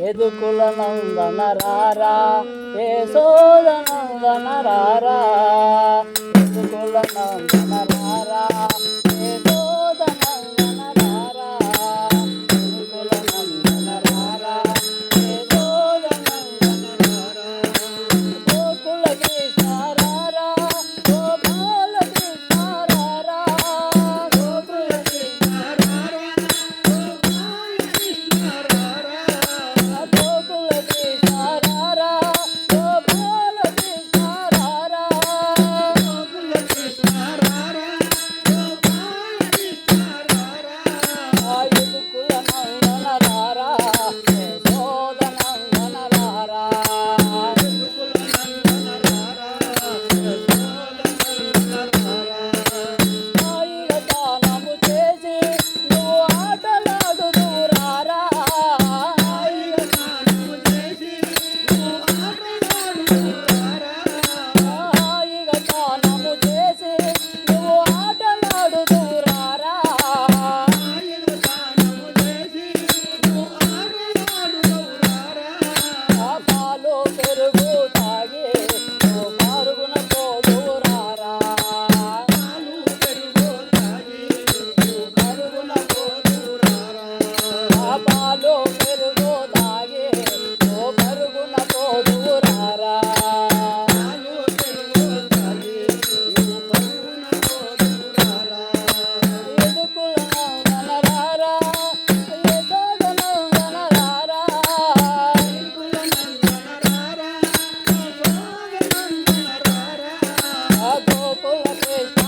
ఎదుకుల నందన రారా ఏ సోదనందన రారా ఎదుకుల నందన good.